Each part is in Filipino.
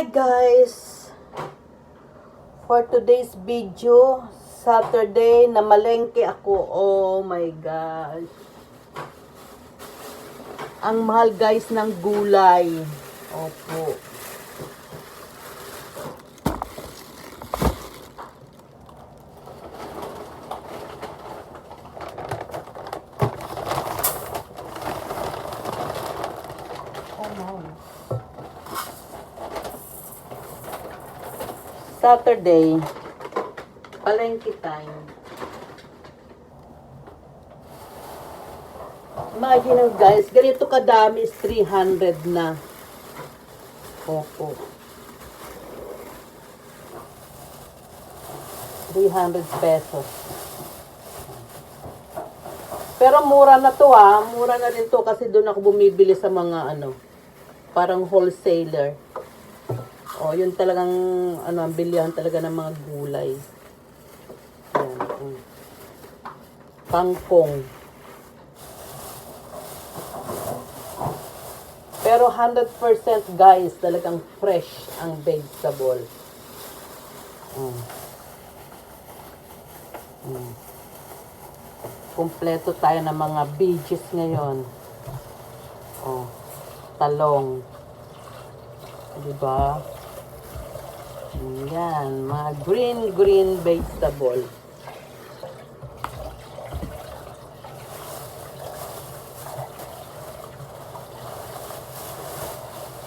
Hi guys! For today's video, Saturday, namalengke ako. Oh my gosh. Ang mahal guys ng gulay. Opo. Saturday, palengke time. Imagine nyo, guys, ganito kadami is 300 na. Opo. 300 pesos. Pero mura na to ah. Mura na rin to kasi doon ako bumibili sa mga ano, parang wholesaler. Oh, yun talagang ano, ang bilihan talaga ng mga gulay. Yan. mm. Kangkong. Pero 100% guys, talagang fresh ang vegetable. Mm. Mm. Kompleto tayo ng mga veggies ngayon. Oh, talong. Diba? Yan, mga green, green vegetable.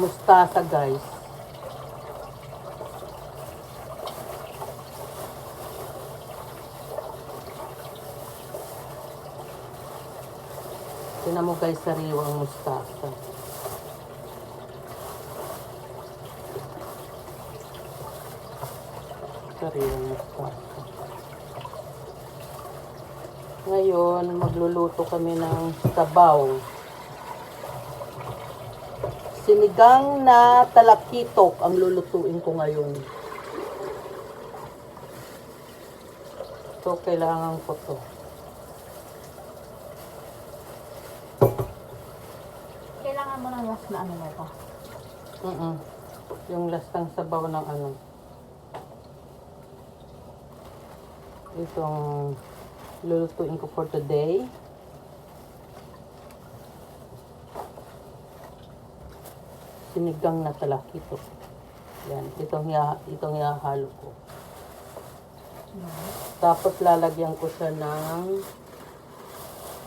Mustasa, guys. Tinan mo guys, sariwang mustasa. Sariwang mustasa. Ngayon, magluluto kami ng sabaw. Sinigang na talakitok ang lulutuin ko ngayon. So, kailangan ko to. Kailangan mo ng last na ano na ito. Mm Yung lastang sabaw ng ano. Itong lulutuin ko for today. Sinigang na talakito. Yan, itong, ya, itong ihahalo ko. Tapos lalagyan ko siya ng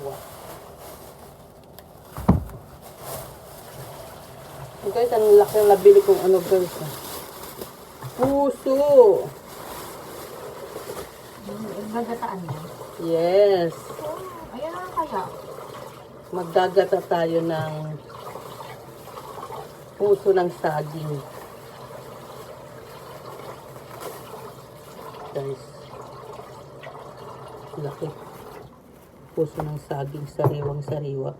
what? Guys, ang laki ang nabili kong ano guys. ah. Puso! Gagataan mo. Yes! Ayan na kaya. Maggagata tayo ng puso ng saging. Guys. Laki. Puso ng saging, sariwang sariwa.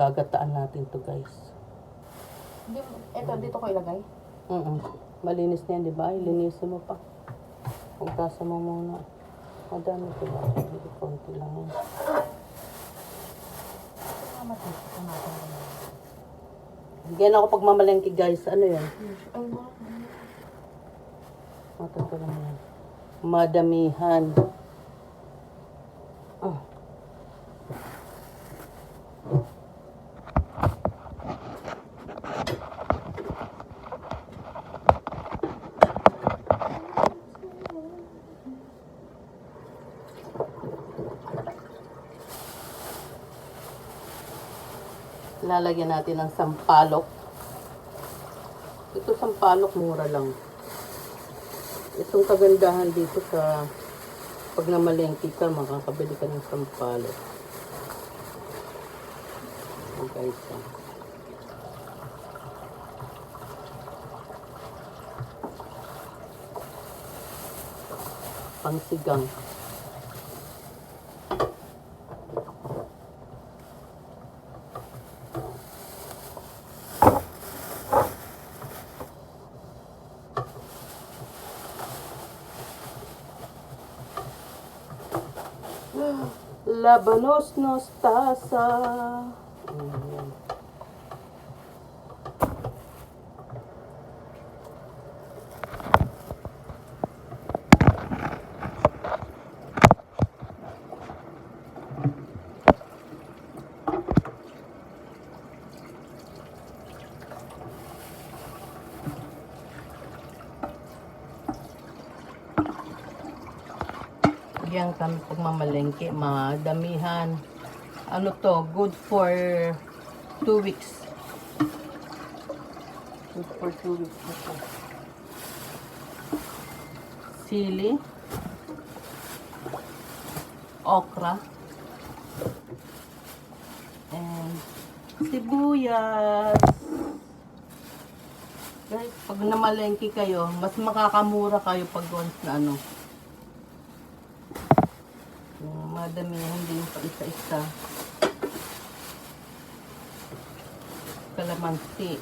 Gagataan natin to guys. Ito, dito ko ilagay. Mm Malinis na yan, di ba? Ilinisin mo pa. Hugasan mo muna. Madami ito ba? Hindi konti lang yan. Salamat dito. Ito natin. Bigyan ako pagmamalengke guys. Ano yan? Matatagal na yan. Madamihan. Ah. Lalagyan natin ng sampalok. Ito sampalok, mura lang. Itong kagandahan dito sa pag namalengke ka, makakabili ka ng sampalok. Ayan, guys. ah. Pangsigang. Labanos nostasa. Ayan. Yan kami pag mamalengke, madamihan. Ano to, good for two weeks. Good for two weeks na to. Sili. Okra. And sibuyas. Guys, pag namalengke kayo, mas makakamura kayo pag once na ano. Yung madamihan din pa isa-isa. Kalamansi.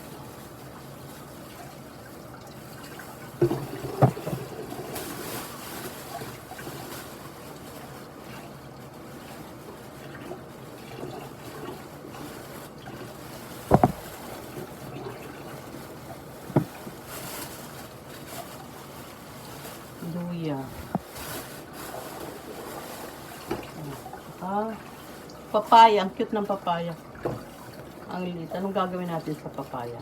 Luya. Ah, papaya. Ang cute ng papaya. Ang liit. Anong gagawin natin sa papaya?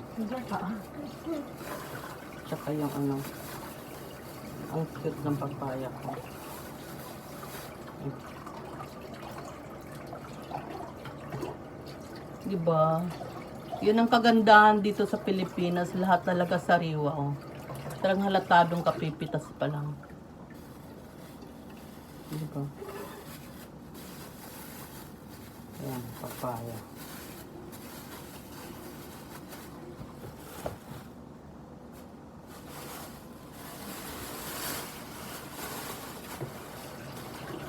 Tsaka yung ano. Ang cute ng papaya ko. Diba? Yun ang kagandahan dito sa Pilipinas. Lahat talaga sariwa. Oh. Talagang halatadong kapipitas pa lang. Diba? Ayan, papaya.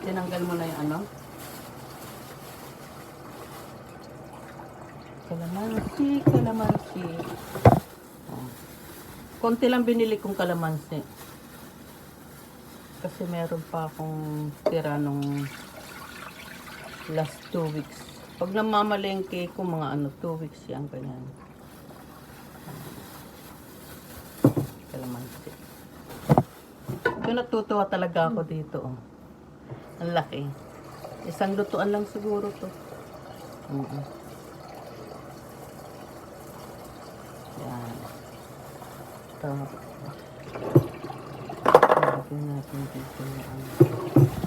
Tinanggal mo na yung ano? Kalamansi, kalamansi. Oh. Konti lang binili kong kalamansi. Kasi meron pa akong tira nung last two weeks. Pag namamalengke ko, mga ano, two weeks yan, ganyan. Kalamansi. Kaya natutuwa talaga ako dito, oh. Ang laki. Isang lutuan lang siguro to. Oo. Yan. Tapos. Lagyan natin dito yung ano.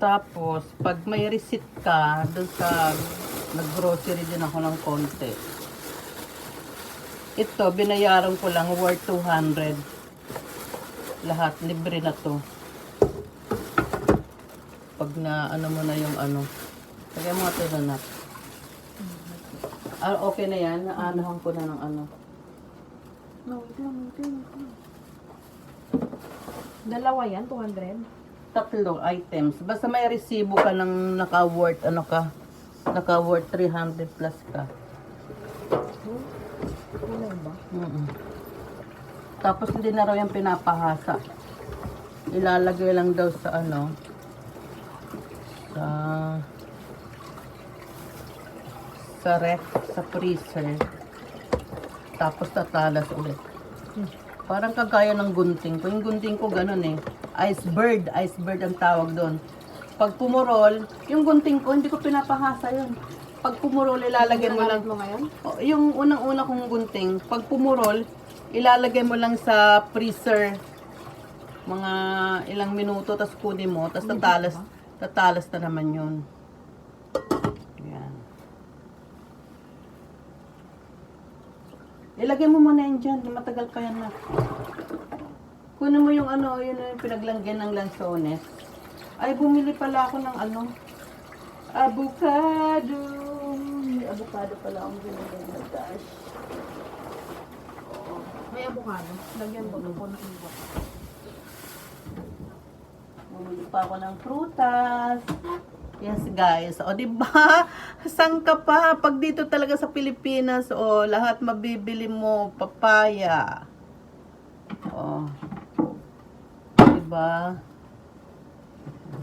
Tapos, pag may receipt ka, doon sa nag-grocery din ako ng konti. Ito, binayaran ko lang worth 200. Lahat, libre na to. Pag na, ano mo na yung ano. Ito na nut. Ah, okay na yan. Naanahan ko na ng ano. No, wait lang, wait. Dalawa yan, 200. Tatlo items. Basta may resibo ka ng naka-worth, ano ka, naka-worth 300 plus ka. Wala ba? Mm Tapos hindi na raw yung pinapahasa. Ilalagay lang daw sa ano, sa sa ref, sa freezer. Tapos tatalas ulit. Parang kagaya ng gunting ko. Yung gunting ko ganun eh. Iceberg. Iceberg ang tawag doon. Pag pumurol, yung gunting ko, hindi ko pinapahasa yun. Pag pumurol, ilalagay mo lang mo ngayon? O, yung unang-una kong gunting, pag pumurol, ilalagay mo lang sa freezer mga ilang minuto, tapos kunin mo, tapos tatalas, tatalas na naman yun. Ayan. Ilagay mo muna yan dyan, matagal pa yan na. Kunin mo yung ano, yun yung pinaglangyan ng lansones. Ay, bumili pala ako ng ano, avocado. May avocado pala akong binili na dash. May avocado. Lagyan ko na po ng iba. Bumili pa ako ng prutas. Yes, guys. O, di ba? Saan ka pa? Pag dito talaga sa Pilipinas, o, lahat mabibili mo. Papaya. O. Ba?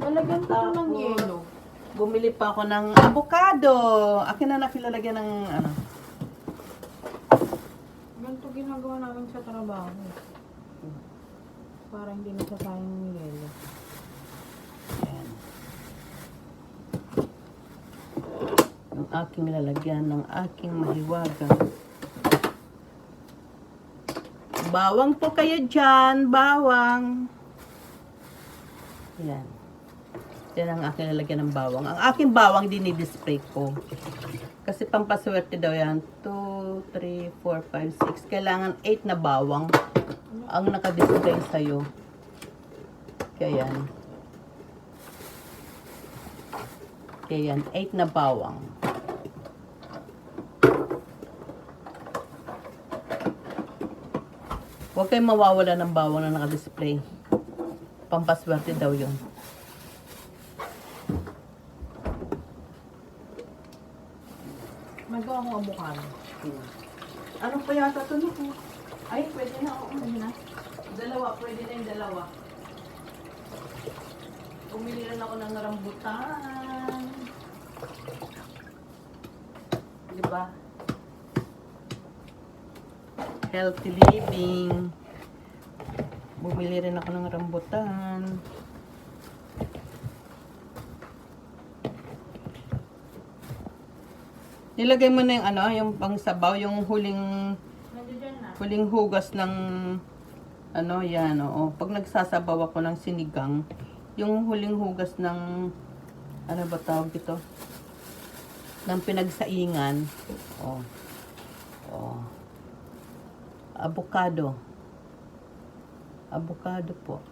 Lalagyan ko to ng Tapos, yelo. Bumili pa ako ng avocado. Akin na nakilalagyan ng, ano, Ganito ginagawa namin sa trabaho. Para hindi nasasayang yung yelo. Ayan. Yung aking lalagyan ng aking mahiwagang Bawang po kayo dyan, bawang. Yan. Yan ang aking lalagyan ng bawang. Ang aking bawang dinidisplay ko. Kasi pampaswerte daw yan. 2, 3, 4, 5, 6. Kailangan 8 na bawang ang nakadisplay sa'yo. Kaya yan. Kaya yan, 8 na bawang. Huwag kayong mawawala ng bawang na nakadisplay. Pampaswerte daw yun. Magawa ko avocado. Ano pa yata ito no? Ay, pwede na. Oo, pwede na. Dalawa, pwede na yung dalawa. Pumili rin ako ng rambutan. Di ba? Healthy living. Bumili rin ako ng rambutan. Nilagay mo na yung ano, yung pangsabaw, yung huling huling hugas ng ano yan, oo. Pag nagsasabaw ako ng sinigang, yung huling hugas ng ano ba tawag ito? ng pinagsaingan. Oh. Oh. Avocado. Avocado po.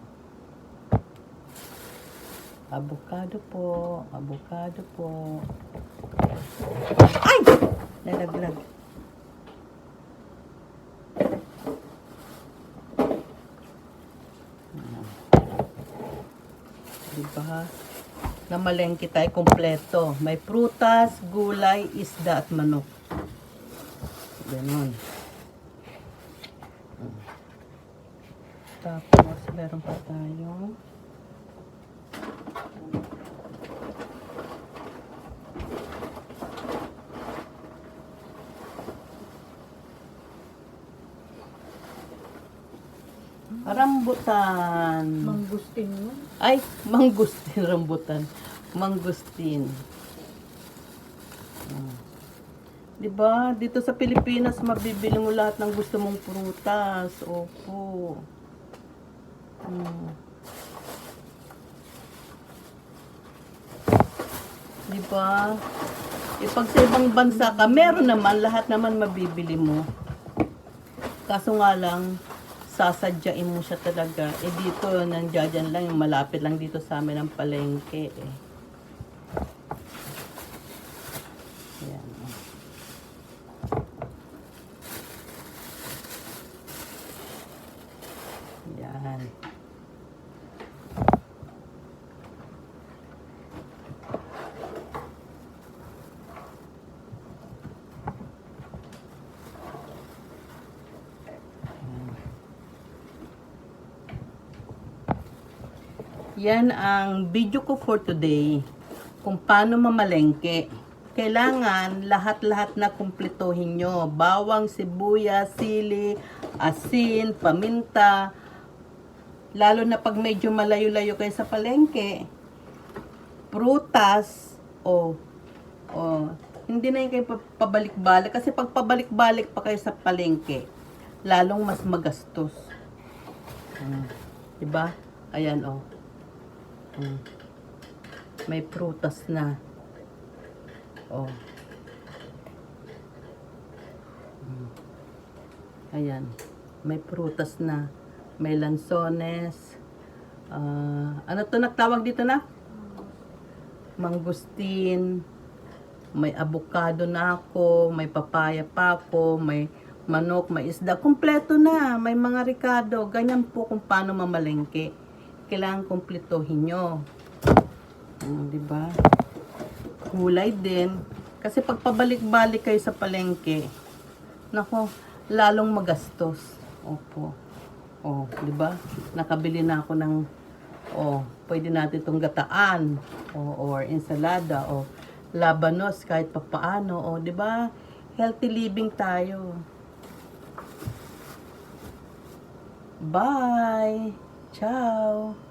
Avocado po. Avocado po. Ay! Nalaglag. Diba? Na malengke tayo kompleto. May prutas, gulay, isda at manok. Ganon. Tapos, meron pa tayo. Rambutan. Mangustin yun. Ay, mangustin rambutan. Mangustin. Hmm. 'Di ba? Dito sa Pilipinas mabibili mo lahat ng gusto mong prutas. Opo. Hmm. 'Di ba? Eh, pag sa ibang bansa ka, meron naman, lahat naman mabibili mo. Kaso nga lang, sasadyain mo siya talaga. Eh dito, nandiyan lang, malapit lang dito sa amin ang palengke eh. Yan. oh. Yan. Yan ang video ko for today. Kung paano mamalengke. Kailangan lahat-lahat na kumpletohin nyo. Bawang, sibuyas, sili, asin, paminta. Lalo na pag medyo malayo-layo kayo sa palengke. Prutas. O, o, hindi na yun kayo pa- pabalik-balik. Kasi pag pabalik-balik pa kayo sa palengke, lalong mas magastos. Hmm. Diba? Ayan, oh. Mm. May prutas na. Oh. Mm. Ayan. May prutas na. May lansones. Ah, ano to nagtawag dito na? Mangustin. May avocado na ako. May papaya pa ako. May manok, may isda. Kompleto na. May mga ricado. Ganyan po kung paano mamalengke kailangan kumpletohin nyo. Di ba? Kulay din. Kasi pag pabalik-balik kayo sa palengke, nako, lalong magastos. Opo. Oh, di ba? Nakabili na ako ng oh, pwede natin itong gataan o or ensalada o labanos kahit papaano, oh, di ba? Healthy living tayo. Bye. Ciao.